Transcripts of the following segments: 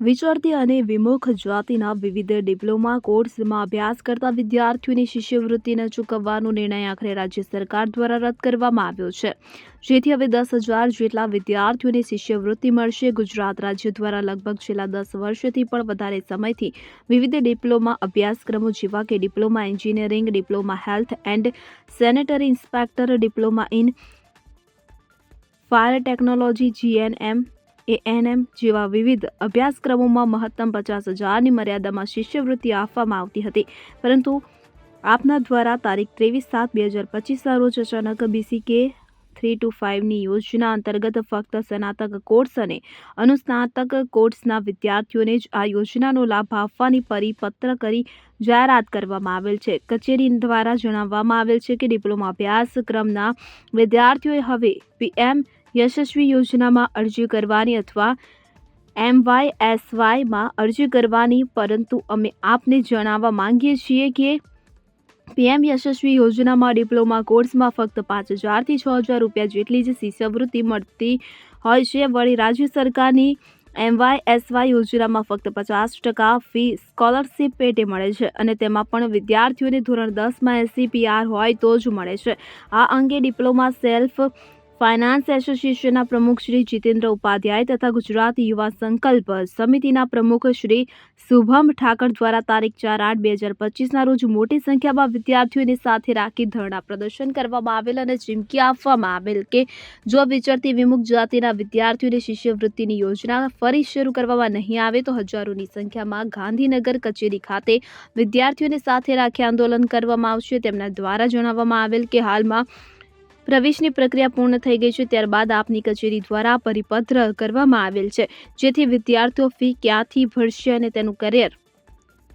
વિચરતી અને વિમુખ જાતિના વિવિધ ડિપ્લોમા કોર્સમાં અભ્યાસ કરતા વિદ્યાર્થીઓની શિષ્યવૃત્તિ ન ચૂકવવાનો નિર્ણય આખરે રાજ્ય સરકાર દ્વારા રદ કરવામાં આવ્યો છે. જેથી હવે દસ હજાર જેટલા વિદ્યાર્થીઓને શિષ્યવૃત્તિ મળશે. ગુજરાત રાજ્ય દ્વારા લગભગ છેલ્લા દસ વર્ષથી પણ વધારે સમયથી વિવિધ ડિપ્લોમા અભ્યાસક્રમો જેવા કે diploma engineering, diploma health and sanitary inspector, diploma in fire technology, GNM ANM જેવા વિવિધ અભ્યાસક્રમોમાં મહત્તમ પચાસ હજારની મર્યાદામાં શિષ્યવૃત્તિ આપવામાં આવતી હતી. પરંતુ આપના દ્વારા તારીખ ત્રેવીસ સાત બે હજાર પચીસના રોજ અચાનક બીસીકે થ્રી ટુ ફાઇવની યોજના અંતર્ગત ફક્ત સ્નાતક કોર્સ અને અનુસ્નાતક કોર્સના વિદ્યાર્થીઓને જ આ યોજનાનો લાભ આપવાની પરિપત્ર કરી જાહેરાત કરવામાં આવેલ છે. કચેરી દ્વારા જણાવવામાં આવેલ છે કે ડિપ્લોમા અભ્યાસક્રમના વિદ્યાર્થીઓએ હવે પીએમ યશસ્વી યોજનામાં અરજી કરવાની અથવા એમ વાય એસ વાયમાં અરજી કરવાની, પરંતુ અમે આપને જણાવવા માંગીએ છીએ કે પીએમ યશસ્વી યોજનામાં ડિપ્લોમા કોર્સમાં ફક્ત પાંચ હજારથી છ હજાર રૂપિયા જેટલી જ શિષ્યવૃત્તિ મળતી હોય છે. વળી રાજ્ય સરકારની એમવાયએસવાય યોજનામાં ફક્ત પચાસ ટકા ફી સ્કોલરશીપ પેટે મળે છે અને તેમાં પણ વિદ્યાર્થીઓને ધોરણ દસમાં એસી પીઆર હોય તો જ મળે છે. આ અંગે ડિપ્લોમા સેલ્ફ ફાઇનાન્સ એસોસિએશનના પ્રમુખ શ્રી જીતેન્દ્ર ઉપાધ્યાય તથા ગુજરાત યુવા સંકલ્પ સમિતિના પ્રમુખ શ્રી શુભમ ઠાકર દ્વારા તારીખ ચાર આઠ બે હજાર પચીસના રોજ મોટી સંખ્યામાં વિદ્યાર્થીઓને સાથે રાખી ધરણા પ્રદર્શન કરવામાં આવેલ અને ચીમકી આપવામાં આવેલ કે જો વિચરતી વિમુખ જાતિના વિદ્યાર્થીઓને શિષ્યવૃત્તિની યોજના ફરી શરૂ કરવામાં નહીં આવે તો હજારોની સંખ્યામાં ગાંધીનગર કચેરી ખાતે વિદ્યાર્થીઓને સાથે રાખી આંદોલન કરવામાં આવશે. તેમના દ્વારા જણાવવામાં આવેલ કે હાલમાં પ્રવેશની પ્રક્રિયા પૂર્ણ થઈ ગઈ છે, ત્યારબાદ આપની કચેરી દ્વારા પરિપત્ર કરવામાં આવેલ છે, જેથી વિદ્યાર્થીઓ ફી ક્યાંથી ભરશે અને તેનું કરિયર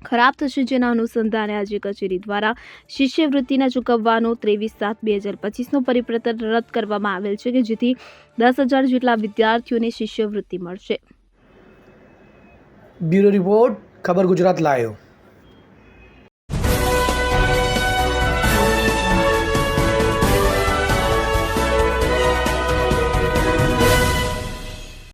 ખરાબ થશે જેના અનુસંધાને આજે કચેરી દ્વારા શિષ્યવૃત્તિના ચૂકવવાનો ત્રેવીસ સાત બે હજાર પચીસનો પરિપત્ર રદ કરવામાં આવેલ છે કે જેથી દસ હજાર જેટલા વિદ્યાર્થીઓને શિષ્યવૃત્તિ મળશે. બ્યુરો રિપોર્ટ, ખબર ગુજરાત લાયો